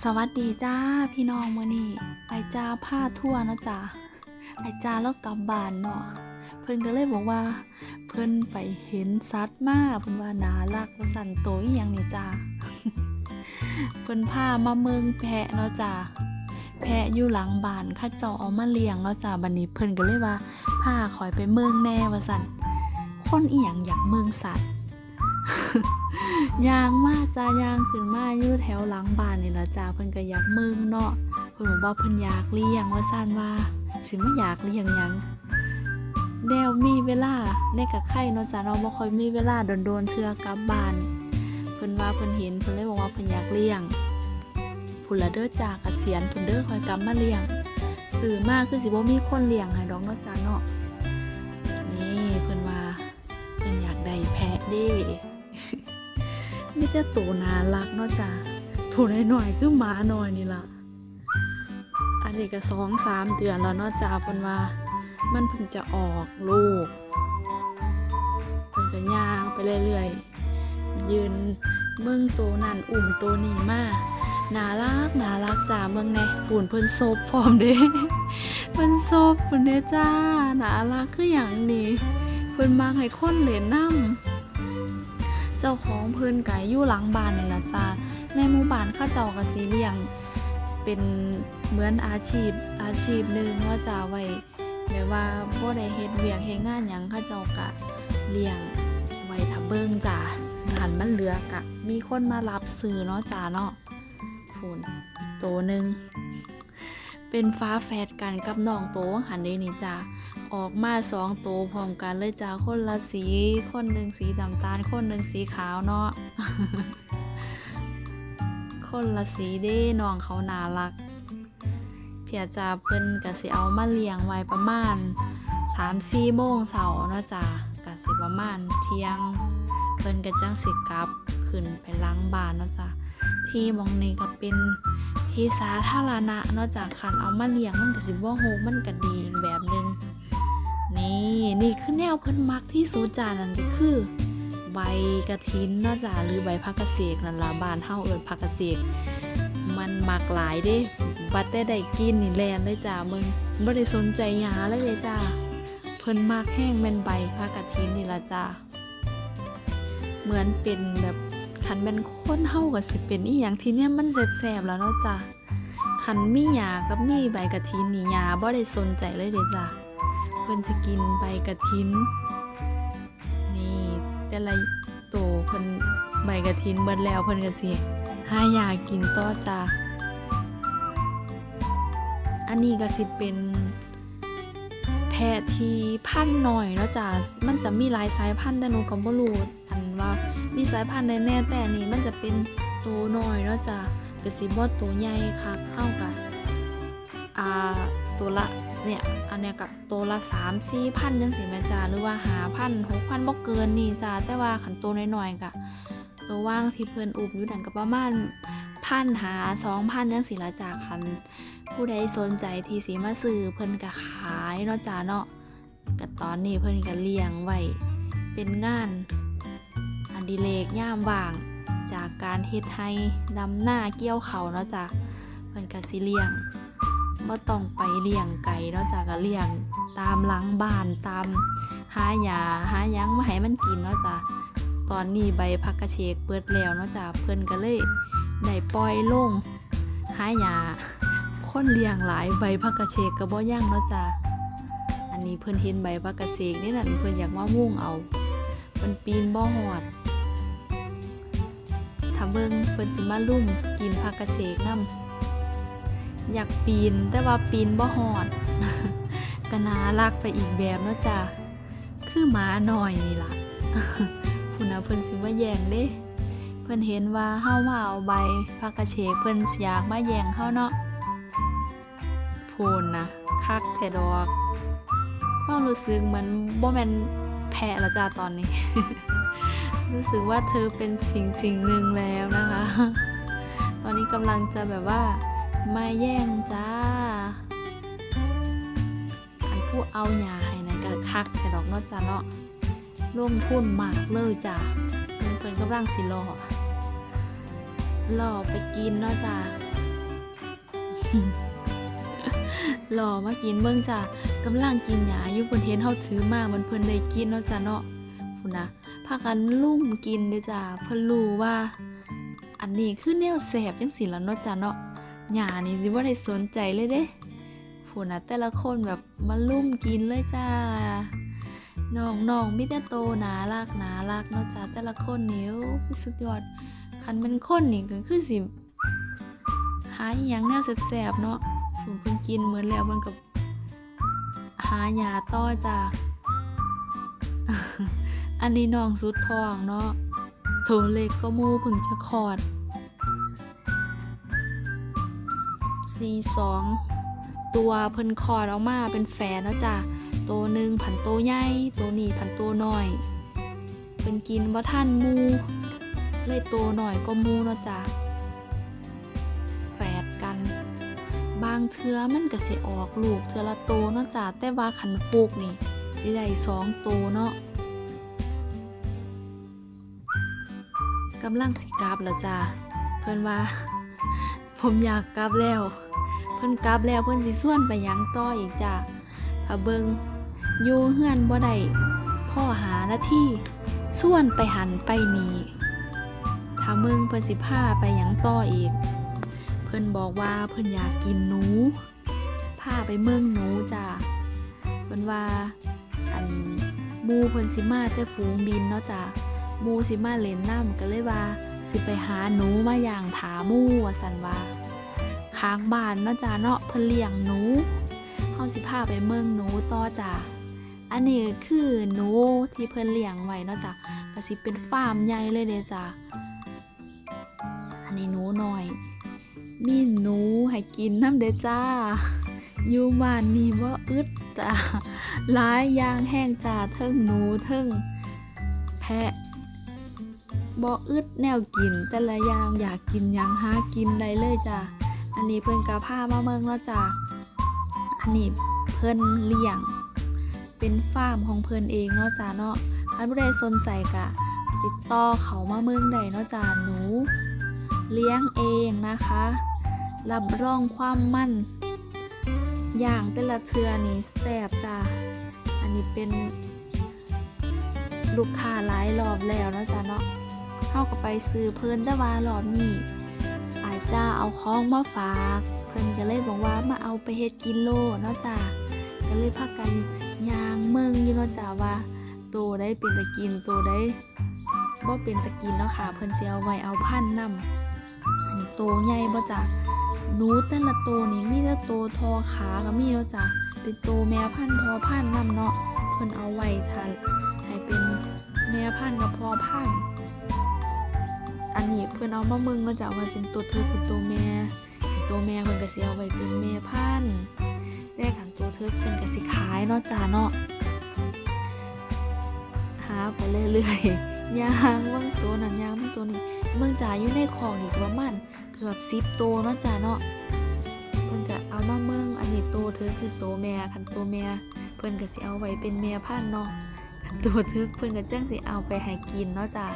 สวัสดีจ้าพี่น้องมื้อนี้ไอจ้าผ้าทั่วนะจ้าไอจ้าแล้วกลับบ้านเนาะเพิ่นก็เลยบอกว่า เพิ่นไปเห็นสัตว์มาเพิ่นว่าน่ารักว่าสั่นโตอีหยังนี่จ้าเพิ่นพามาเมืองแพะเนาะจ้าแพะอยู่หลังบ้านข้าเจ้าเอามาเลี้ยงเนาะจ้าบัดนี้เพิ่นก็เลยว่าพาขอยไปเมืองแน่ว่าสั่นคนอีหยังอยากเมืองสัตว์ ยางมาจ้ายางขึ้นมาอยู่แถวหลังบ้านนี่ละจ้าเพิ่นก็อยากเมืองเนาะเพิ่นบอกว่าเพิ่นอยากเลี้ยงว่าซั่นว่า สิไมาอยากเลี้ยงหยังแนวมีเวลาในกะไข่เนาะจ้าเนาะบ่ค่อยมีเวลาโดนๆเทื่อกลับบ้านเพิ่นว่าเพิ่นเห็นเพิ่นเลยบอกว่าเพิ่นอยากเลี้ยงพุ่นละเด้อจ้าเกษียณเพิ่นเด้อคอยกลับมาเลี้ยงซื้อมากคือสิบ่มีคนเลี้ยงให้ดอกเนาะจ้าเนาะนี่เพิ่นว่าเพิ่นอยากได้แพะเด้ มีแต่ตัวน่ารักเนาะจ้ะตัวน้อยๆคือหมาน้อยนี่ล่ะ อันนี้ก็สองสามเดือนแล้วเนาะจ้าเพิ่นว่า มันเพิ่งจะออกลูกเพิ่นก็ย่างไปเรื่อยๆ ยืนเมืองตัวนั่นอุ่มตัวนี้มากน่ารักน่ารักจ้าเมืองในปุ่นเพิ่นซบพร้อมเด้เพิ่นซบเพิ่นเด้จ้าน่ารักคือหยังนี่เพิ่นมักให้คนเล่นน้ำ เจ้าของเพิ่นไก็อยู่หลังบ้านนี่ล่ะจ้าในหมู่บ้านเขาเจ้าก็สิเลี้ยง เป็นเหมือนอาชีพอาชีพหนึ่งว่าจะไว้แบบว่าบ่ได้เฮ็ดเวียกเฮ็ดงานหยังเขาเจ้าก็เลี้ยงไว้ถ้าเบิ่งจ้าหันมันเหลือกะ มีคนมารับซื้อเนาะจ้าเนาะพูนอีกโตวหนึง เป็นฟ้าแฝดกันกับน้องโตหันเดนี่จ้าออกมาสองตัวพร้อมกันเลยจ้าคนละสี คนหนึ่งสีดำตาล คนหนึ่งสีขาวเนาะคนละสีเด้น้องเขาน่ารัก เพียจ้าเพิ่นกะสิเอามาเลี้ยงไว้ประมาณสามสี่โมงเสาร์เนาะจ้ากะสิประมาณเที่ยง เพิ่นก็จังสิกลับขึ้นไปล้างบ้านเนาะจ้าที่มองนี้ก็เป็น ที่สาธารณะเนอกจากคันเอามาเลี้ยงมันก็สิบ่โฮมันก็ดีอีกแบบหนึง นี่นี่คือแนวเพิ่นมักที่สุดจ้านั่นก็คือ ใบกระถินเนอกจากหรือใบพักเกษตรนั่นล่ะบานเฮาเอิ้นพักเกษตรมันมักหลายเด้บัดแต่ได้กินนี่แลนเลยจ้ามึงบ่ได้สนใจหยังเลยเลยจ้าเพิ่นมักแห้งแม่นใบพักกระถินนี่ละจ้าเหมือนเป็นแบบ คันเป็นคนเฮาก็สิเป็นอีหยังที่เนี่ยมันแซ่บๆแล้วเนาะจ้าคันมียากับมีใบกระถินนี่ยาบ่ได้สนใจเลยเด้จ้ะเพิ่นสิกินใบกระถิน นี่แต่ละโตเพิ่นใบกระถินเบิดแล้วเพิ่นก็สิหาหยากินต่อจ้ะอันนี้ก็สิเป็นแพที่พันหน่อยเนาะจ้ะมันจะมีหลายสายพันธุ์แต่หนูก็บ่รู้อันว่า มีสายพันธุ์ใดแน่แต่นนี้มันจะเป็นตัวน้อยเนาะจ้ะก็สิบ่ตัวใหญ่ค่ะเท่ากันอ่าตัวละเนี่ยอันเนี้ยกับตัวละสามสี่พันจังสิแม่จ้าหรือว่าหาพันหกพันบ่เกินนี่จ้าแต่ว่าขันตัวน้อยๆกะตัวว่างที่เพิ่นอุบอยู่นั่นก็ประมาณพันหาสองพันจังสิละจ้าคัน ผู้ใดสนใจที่สิมาซื้อเพิ่นก็ขายเนาะจ้าเนาะก็ตอนนี้เพิ่นก็เลี้ยงไว้เป็นงาน ดิเรกย่ามว่าง จากการเฮ็ดให้ดำหน้าเกี่ยวเขาเนาะจ้ะเพิ่นก็สิเลี้ยงบ่ต้องไปเลี้ยงไก่เนาะจ้ะก็เลี้ยงตามหลังบ้านตามหาหญ้าหาหยังมาให้มันกินเนาะจ้ะตอนนี้ใบผักกระเฉกเปิดแล้วเนาะจ้ะเพิ่นก็เลยได้ปล่อยลงหาหญ้าคนเลี้ยงหลายใบผักกระเฉกก็บ่ย่างเนาะจ้ะอันนี้เพิ่นเห็นใบผักกระเฉกนี่นั่นเพิ่นอยากมามุ่งเอาเพิ่นปีนบ่ฮอดาเบิ่งเพิ่นสิมาลุ่มกินผักกระเสกนํอยากปีนแต่ว่าปีนบ่ฮอดก็น่ารักไปอีกแบบเนาะจ้ะคือหมาหน้อยนี่ล่ะพุ่นน่ะเพิ่นสิมาแย่งเด้ เพิ่นเห็นว่าเฮามาเอาใบผักกระเฉกเพิ่นอยากมาแย่งเฮาเนาะพูนนะคักแท้ดอกความรู้สึกเหมือนบ่แม่นแพะแล้วจ้าตอนนี้ รู้สึกว่าเธอเป็นสิ่งสิ่งหนึ่งแล้วนะคะ ตอนนี้กำลังจะแบบว่ามาแย่งจ้าอันผู้เอาหยาให้นะก็คักแต่ดอกนาะจ้าเนาะร่วมทุนมากเลยจ้าเพิ่นกำลังสิรอรอไปกินเนาะจ้าหล่อมากินเบิ่งจ้ะกำลังกินหยาอยู่เพิ่นเห็นเฮาถือมามันเพิ่นได้กินเนาะจ้ะเนาะพุ่นะากันลุ่มกินเด้อจ้ะเพิ่นรู้ว่า อันนี้คือแนวแสบจังซี่ล่ะเนาะจ้ะเนาะหยานี่สิบ่ได้สนใจเลยเด้พุ่นะแต่ละคนแบบมาลุ่มกินเลยจ้าน้องๆมีแต่โตนารักนารักเนาะจ้ะแต่ละคนนี่โอ้ยสุดยอดคันเป็นคนนี่ก็คือสิหาอีหยังแนวแสบๆเนาะผมเพิ่งกินเหมือนแล้วมันกับหายาต้อจ้า อันนี้น้องสุดทองเนาะโถเล็กก็มูพึ่งจะคลอดสี่สองตัวเพิ่นคลอดออกมาเป็นแฝดเนาะจ้ะตัวหนึ่งผันตัวใหญ่ตัวนี้ผันตัวน้อยเป็นกินว่าท่านมูเลยตัวหน่อยก็มูเนาะจ้ะแฝดกัน บางเทือมันก็สิออกลูกเทือละโตเนาะจ้ะแต่ว่าขันฟูกนี่สิได้สองโตเนาะ กำลังสิกลับแล้วจ้ะเพิ่อนว่า ผมอยากกลับแล้ว เพิ่อนกลับแล้วเพิ่อนสิส่วนไปยังต่ออีกจ้ะถ้าเบิงอยู่เฮือนบ่ได้พ่อหาหน้าที่ส่วนไปหันไปนี่ถ้ามึงเพิ่นสิพาไปยังต่ออีก เพิ่นบอกว่าเพิ่นอยากกินหนูพาไปเมืองหนูจ้ะเพิ่นว่าอันมูเพิ่นสิมาแต่ฝูงบินเนาะจ้ะ มูสิมาเล่นน้ำก็เลยว่า สิไปหาหนูมาอย่างถามูว่าสันว่าค้างบ้านเนาะจ้ะเนาะเพิ่นเลี้ยงหนูเฮาสิพาไปเมืองหนูต่อจ้ะอันนี้คือหนูที่เพิ่นเลี้ยงไว้เนาะจ้ะก็สิเป็นฟาร์มใหญ่เลยเด้จ้ะอันนี้หนูหน้อย มีหนูให้กินน้ำเด้จ้าอยู่บ้านนี่บ่อึดจ้าหลายอย่างแห้งจ้าเทิงหนูเทิง บ่อึดแนวกิน แต่ละอย่างอยากกินยังหากินได้เลยจ้าอันนี้เพิ่อนกะพามาเมืองเนาะจ้าอันนี้เพิ่อนเลี้ยง เป็นฟาร์มของเพิ่อนเองเนาะจ้าเนาะใครผู้ใดสนใจกะ ติดต่อเขามาเมืองได้เนาะจ้าหนู เลี้ยงเองนะคะ รับรองความมั่น อย่างแต่ละเทือนี่แซ่บจ้าอันนี้เป็นลูกค้าหลายรอบแล้วนะจ๊ะเนาะ เข้ากับไปซื้อเพิ่นแต่ว่ารอบนี้อาจจะเอาของมาฝาก เพิ่นก็เลยบอกว่ามาเอาไปเฮ็ดกินโลเนาะจ้าก็เลยพากันยางเมืองอยู่เนาะจ้าว่าโตได้เป็นตะกินโตได้บ่เป็นตะกินเนาะค่ะ เพิ่นสิเอาไว้เอาพันนำอันนี้โตใหญ่บ่จ้ะหนูแต่ละโตนี่มีแต่โตทอขาก็มีแล้วจ้ะเป็นโตแม่พันธุ์พอพันธุ์นำเนาะเพิ่นเอาไว้ถ้าให้เป็นแม่พันธุ์กับพอพันธุ์ อันนี้เพิ่อนเอามาเมืองเนาะจ้ะว่าเป็นตัวเธอคือตัวแม่ตัวแม่เพิ่นก็สิเอาไว้เป็นแม่พันธุ์แต่ขันตัวเธอเพิ่นก็สิขายเนาะจ้ะเนาะหาไปเรื่อยๆยางเบิ่งตัวนั้นยางเบิ่งตัวนี้เมืองจ่าอยู่ในของนี่ก็ประมาณเกือบสิบตัวเนาะจ้าเนาะเพิ่นก็เอามาเมืองอันนี้ตัวเธอคือตัวแม่คันตัวแม่เพิ่นก็สิเอาไว้เป็นแม่พันธุ์เนาะคันตัวเธอเพิ่นก็จังสิเอาไปให้กินเนาะจ้า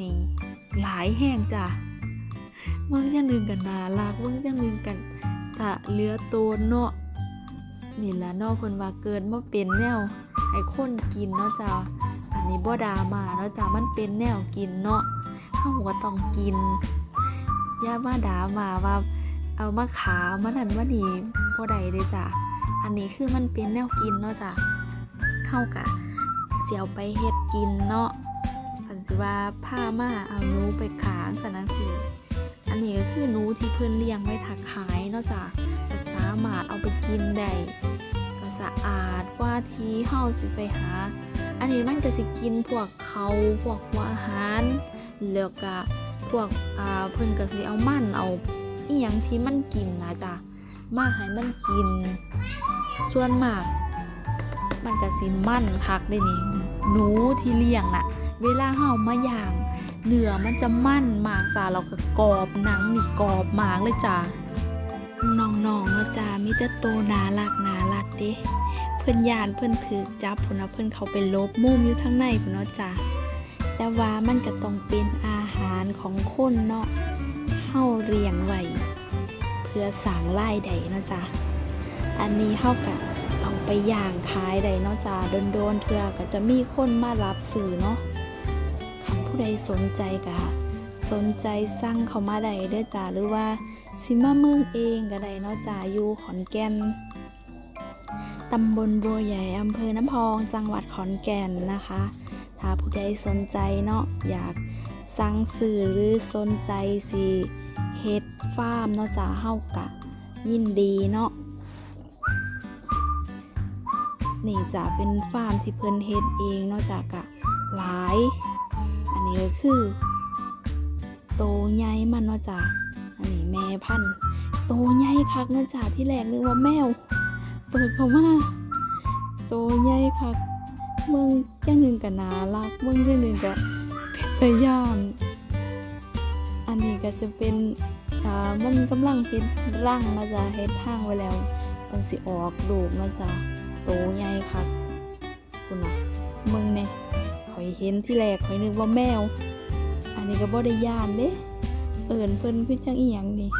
นี่หลายแห้งจ้ะเมืองจังนึงกันนารักเมืองจังนึงกันถ้าเหลือตัวเนาะนี่ละเนาะเพิ่นว่าเกิดมาเป็นแนวให้คนกินเนาะจ้าอันนี้บ่ดามาเนาะจ้ามันเป็นแนวกินเนาะเฮาก็ต้องกินย่ามาดามาว่าเอามาขามานั่นมานี่บ่ได้เด้จ้าอันนี้คือมันเป็นแนวกินเนาะจ้าเฮากะสิเอาไปเฮ็ดกินเนาะ สิว่าพามาเอาหนูไปขาสันนังสีอันนี้ก็คือหนูที่เพิ่อนเลี้ยงไว้ถักขายนาะจ้าก็สามารถเอาไปกินได้ก็สะอาดว่าที่เฮาสิไปหา อันนี้มันก็สิกินพวกเขาพวกหัวอาหารแล้วก็พวกอ่าเพิ่อนก็สิเอามันเอาอีหยังที่มันกินนะจ้ะมาให้มันกิน ส่วนมาก มันก็สิมันคักได้นี่หนูที่เลี้ยงน่ะ เวลาเฮามาอย่างเนื้อมันจะมั่นมากจ้ะเราก็กรอบหนังนี่กรอบมากเลยจ้ะน้องๆเนาะจ้ามีแต่โตนารักนารักเด้เพิ่นยานเพิ่นถือจับพุ่นนะเพิ่นเขาไปลบมุมอยู่ทางในพุ่นเนาะจ้าแต่ว่ามันก็ต้องเป็นอาหารของคนเนาะเฮาเรียงไว้เพื่อสร้างรายได้เนาะจ้ะอันนี้เฮากะเอาไปย่างขายได้เนาะจ้ะโดนๆเทื่อก็จะมีคนมารับซื้อเนาะ ผู้ใดสนใจกะสนใจสั่งเข้ามาได้เด้อจ้ะหรือว่าสิมาเมืองเองก็ได้เนาะจ้ะอยู่ขอนแก่นตำบลบัวใหญ่อำเภอน้ำพอง จังหวัดขอนแก่นนะคะ ถ้าผู้ใดสนใจเนาะอยากสั่งซื้อหรือสนใจสิเฮ็ดฟาร์มเนาะจ้าเฮากะ ยินดีเนาะนี่จะเป็นฟาร์มที่เพิ่นเฮ็ดเองเนาะจ้ากะหลาย นี้ก็คือโตใหญ่มันเนาะจ้าอันนี้แม่พันธุ์โตใหญ่คักเนาะจ้าที่แรกนึกว่าแมว เปิดเข้ามาโตใหญ่คักเมืองจังหนึ่งก็น่ารักเมืองจังหนึ่งก็เป็นตะยานอันนี้ก็จะเป็นอ่ามันกำลังเฮ็ดร่างมาจ้ะเฮ็ดทางไว้แล้วมันสิออกลูกมาจ้ะโตใหญ่คักคุณนะเมืองเนี่ย เห็นที่แรกข่อยนึกว่าแมว อันนี้ก็บ่ได้ย่านเด้เอิ้นเพิ่นคือจังอีหยังนี่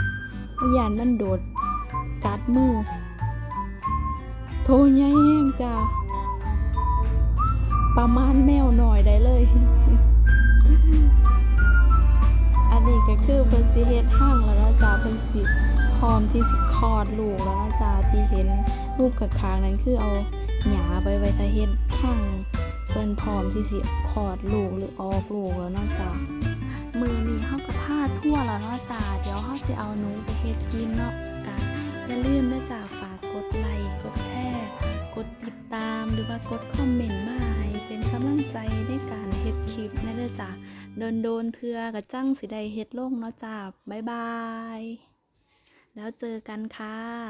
ว่าย่านมันโดดกัดมือ โทใหญ่แห้งจ้าประมาณแมวหน่อยได้เลย อันนี้ก็คือเพิ่นสิเฮ็ดห้างแล้วนะจ้าเพิ่นสิพร้อมที่สิคลอดลูกแล้วนะจ้าที่เห็นรูปกับคางนั้นคือเอาหญ้าไปไว้ถ้าเฮ็ดห้าง พิ่นพร้อมที่สิคลอดลูกหรือออกลูกแล้วนะจ้ามือนี้เฮาก็พาทั่วแล้วเนาะจ้าเดี๋ยวเฮาสิเอาหนูไปเฮ็ดกินเนาะกะอย่าลืมนะจ๊ะฝากกดไลค์กดแชร์กดติดตามหรือว่ากดคอมเมนต์มาให้เป็นกำลังใจในการเฮ็ดคลิปนะเด้อจ้ะโดนโดนเทือกับจังสิได้เฮ็ดลงเนาะจ้ะบ๊ายบายแล้วเจอกันค่ะ